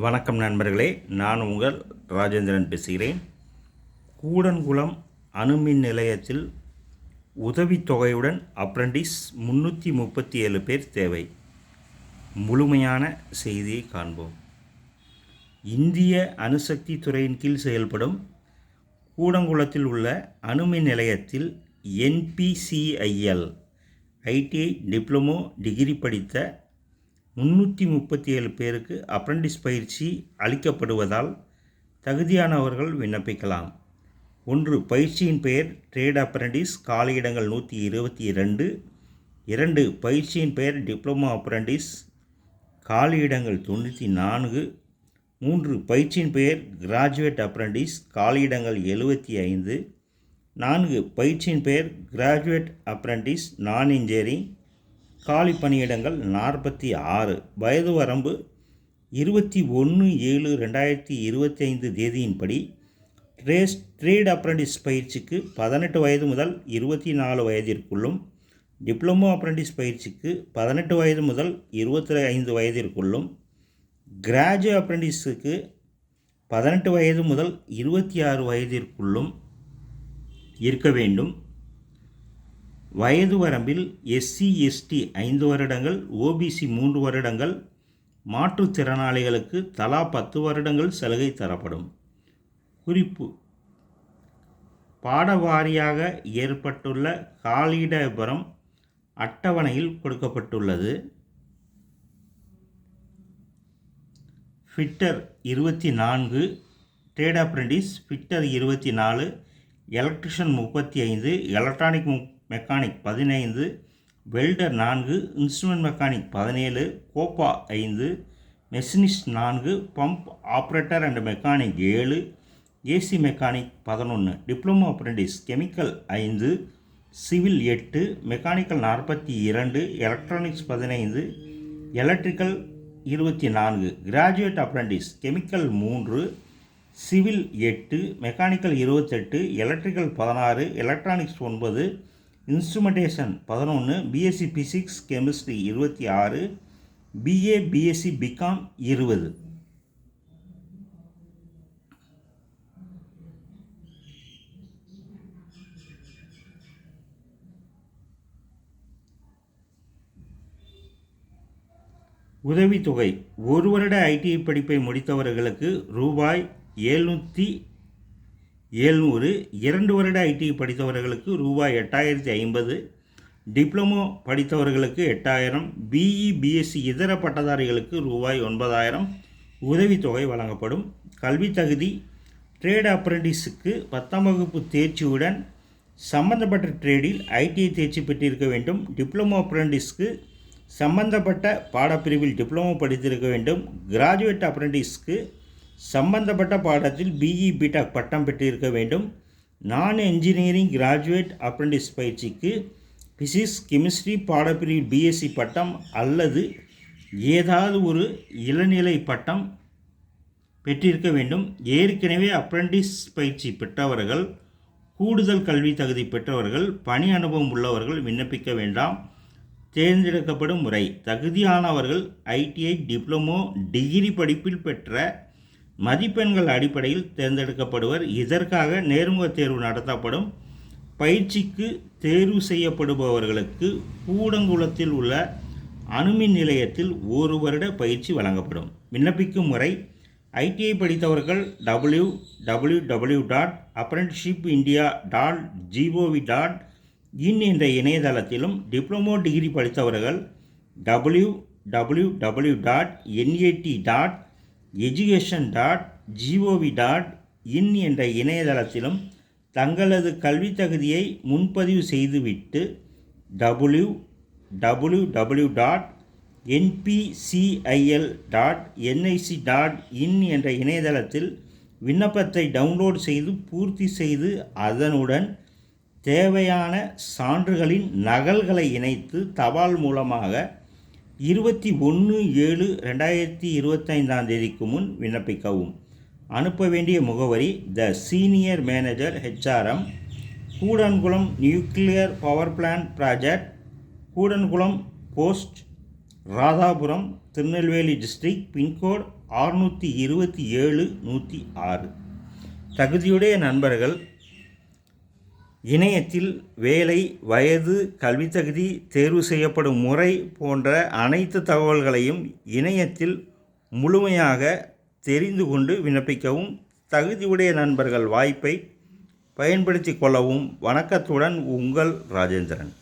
வணக்கம் நண்பர்களே நான் உங்கள் ராஜேந்திரன் பேசுகிறேன். கூடன்குளம் அணுமின் நிலையத்தில் உதவித்தொகையுடன் அப்ரண்டிஸ் முன்னூற்றி முப்பத்தி ஏழு பேர் தேவை. முழுமையான செய்தியை காண்போம். இந்திய அணுசக்தி துறையின் கீழ் செயல்படும் கூடங்குளத்தில் உள்ள அணுமின் நிலையத்தில் என்பிசிஐஎல் ஐடிஐ டிப்ளமோ டிகிரி படித்த முன்னூற்றி முப்பத்தி ஏழு பேருக்கு அப்ரண்டிஸ் பயிற்சி அளிக்கப்படுவதால் தகுதியானவர்கள் விண்ணப்பிக்கலாம். ஒன்று பயிற்சியின் பெயர் ட்ரேட் அப்ரண்டிஸ் காலியிடங்கள் நூற்றி இருபத்தி இரண்டு. இரண்டு பயிற்சியின் பெயர் டிப்ளமோ அப்ரண்டிஸ் காலியிடங்கள் தொண்ணூற்றி நான்கு. மூன்று பயிற்சியின் பெயர் கிராஜுவேட் அப்ரண்டிஸ் காலியிடங்கள் எழுபத்தி ஐந்து. நான்கு பயிற்சியின் பெயர் கிராஜுவேட் அப்ரண்டிஸ் நான் இன்ஜினியரிங் காலி பணியிடங்கள் நாற்பத்தி ஆறு. வயது வரம்பு இருபத்தி ஒன்று ஏழு ரெண்டாயிரத்தி இருபத்தி ஐந்து தேதியின்படி ட்ரேஸ் ட்ரேட் அப்ரண்டிஸ் பயிற்சிக்கு பதினெட்டு வயது முதல் இருபத்தி நாலு வயதிற்குள்ளும் டிப்ளமோ அப்ரண்டிஸ் பயிற்சிக்கு பதினெட்டு வயது முதல் இருபத்தி ஐந்து வயதிற்குள்ளும் கிராஜுவேட் அப்ரண்டிஸுக்கு பதினெட்டு வயது முதல் இருபத்தி ஆறு வயதிற்குள்ளும் இருக்க வேண்டும். வயது வரம்பில் எஸ்சி எஸ்டி ஐந்து வருடங்கள் ஓபிசி மூன்று வருடங்கள் மாற்றுத்திறனாளிகளுக்கு தலா பத்து வருடங்கள் சலுகை தரப்படும். குறிப்பு பாடவாரியாக ஏற்பட்டுள்ள காலியிட விபரம் அட்டவணையில் கொடுக்கப்பட்டுள்ளது. ஃபிட்டர் இருபத்தி நான்கு ட்ரேட் அப்ரெண்டிஸ் ஃபிட்டர் இருபத்தி நாலு எலக்ட்ரிஷன் முப்பத்தி ஐந்து எலக்ட்ரானிக் மெக்கானிக் பதினைந்து வெல்டர் நான்கு இன்ஸ்ட்ருமெண்ட் மெக்கானிக் பதினேழு கோப்பா ஐந்து மெஷினிஸ்ட் நான்கு பம்ப் ஆப்ரேட்டர் அண்ட் மெக்கானிக் ஏழு ஏசி மெக்கானிக் பதினொன்று டிப்ளமோ அப்ரெண்டிஸ் கெமிக்கல் ஐந்து சிவில் எட்டு மெக்கானிக்கல் நாற்பத்தி இரண்டு எலக்ட்ரானிக்ஸ் பதினைந்து எலக்ட்ரிக்கல் இருபத்தி நான்கு கிராஜுவேட் அப்ரெண்டிஸ் கெமிக்கல் மூன்று சிவில் எட்டு மெக்கானிக்கல் இருபத்தெட்டு எலக்ட்ரிக்கல் பதினாறு எலக்ட்ரானிக்ஸ் ஒன்பது இன்ஸ்ட்ருமெண்டேஷன் பதினொன்று பிஎஸ்சி பிசிக்ஸ் கெமிஸ்ட்ரி இருபத்தி ஆறு பிஏ பிஎஸ்சி பிகாம் இருபது. உதவித்தொகை. ஒரு வருட ஐடிஐ படிப்பை முடித்தவர்களுக்கு ரூபாய் எழுநூற்றி ஏழ்நூறு இரண்டு வருட ஐடிஐ படித்தவர்களுக்கு ரூபாய் எட்டாயிரத்தி ஐம்பது டிப்ளமோ படித்தவர்களுக்கு எட்டாயிரம் பிஇ பிஎஸ்சி இதர பட்டதாரிகளுக்கு ரூபாய் ஒன்பதாயிரம் உதவித்தொகை வழங்கப்படும். கல்வி தகுதி ட்ரேட் அப்ரெண்டிஸுக்கு பத்தாம் வகுப்பு தேர்ச்சியுடன் சம்பந்தப்பட்ட ட்ரேடில் ஐடிஐ தேர்ச்சி பெற்றிருக்க வேண்டும். டிப்ளமோ அப்ரெண்டிஸ்க்கு சம்பந்தப்பட்ட பாடப்பிரிவில் டிப்ளமோ படித்திருக்க வேண்டும். கிராஜுவேட் அப்ரெண்டிஸ்க்கு சம்பந்தப்பட்ட பாடத்தில் பிஇ பிடெக் பட்டம் பெற்றிருக்க வேண்டும். நான் என்ஜினியரிங் கிராஜுவேட் அப்ரெண்டிஸ் பயிற்சிக்கு ஃபிசிக்ஸ் கெமிஸ்ட்ரி பாடப்பிரிவு பிஎஸ்சி பட்டம் அல்லது ஏதாவது ஒரு இளநிலை பட்டம் பெற்றிருக்க வேண்டும். ஏற்கனவே அப்ரெண்டிஸ் பயிற்சி பெற்றவர்கள் கூடுதல் கல்வி தகுதி பெற்றவர்கள் பணி அனுபவம் உள்ளவர்கள் விண்ணப்பிக்க வேண்டாம். தேர்ந்தெடுக்கப்படும் முறை தகுதியானவர்கள் ஐடிஐ டிப்ளமோ டிகிரி படிப்பில் பெற்ற மதிப்பெண்கள் அடிப்படையில் தேர்ந்தெடுக்கப்படுவர். இதற்காக நேர்முக தேர்வு நடத்தப்படும். பயிற்சிக்கு தேர்வு செய்யப்படுபவர்களுக்கு கூடங்குளத்தில் உள்ள அணுமின் நிலையத்தில் ஒரு வருட பயிற்சி வழங்கப்படும். விண்ணப்பிக்கும் முறை ஐடிஐ படித்தவர்கள் W W W dot apprenticeship India dot G O V dot in என்ற இணையதளத்திலும் டிப்ளமோ டிகிரி படித்தவர்கள் W W W dot NAT dot education dot G O V dot in என்ற இணையதளத்திலும் தங்களது கல்வித் தகுதியை முன்பதிவு செய்துவிட்டு W W W dot NPCIL dot NIC dot in என்ற இணையதளத்தில் விண்ணப்பத்தை டவுன்லோட் செய்து பூர்த்தி செய்து அதனுடன் தேவையான சான்றுகளின் நகல்களை இணைத்து தபால் மூலமாக இருபத்தி ஒன்று ஏழு ரெண்டாயிரத்தி இருபத்தைந்தாம் தேதிக்கு முன் விண்ணப்பிக்கவும். அனுப்ப வேண்டிய முகவரி the senior manager HRM Kudankulam nuclear power plant project Kudankulam post Radhapuram Tirunelveli district pincode அறுநூற்றி இருபத்தி ஏழு நூற்றி ஆறு. தகுதியுடைய நண்பர்கள் இணையத்தில் வேலை வயது கல்வித் தகுதி தேர்வு செய்யப்படும் முறை போன்ற அனைத்து தகவல்களையும் இணையத்தில் முழுமையாக தெரிந்து கொண்டு விண்ணப்பிக்கவும் தகுதியுடைய நண்பர்கள் வாய்ப்பை பயன்படுத்தி கொள்ளவும் வணக்கத்துடன் உங்கள் ராஜேந்திரன்.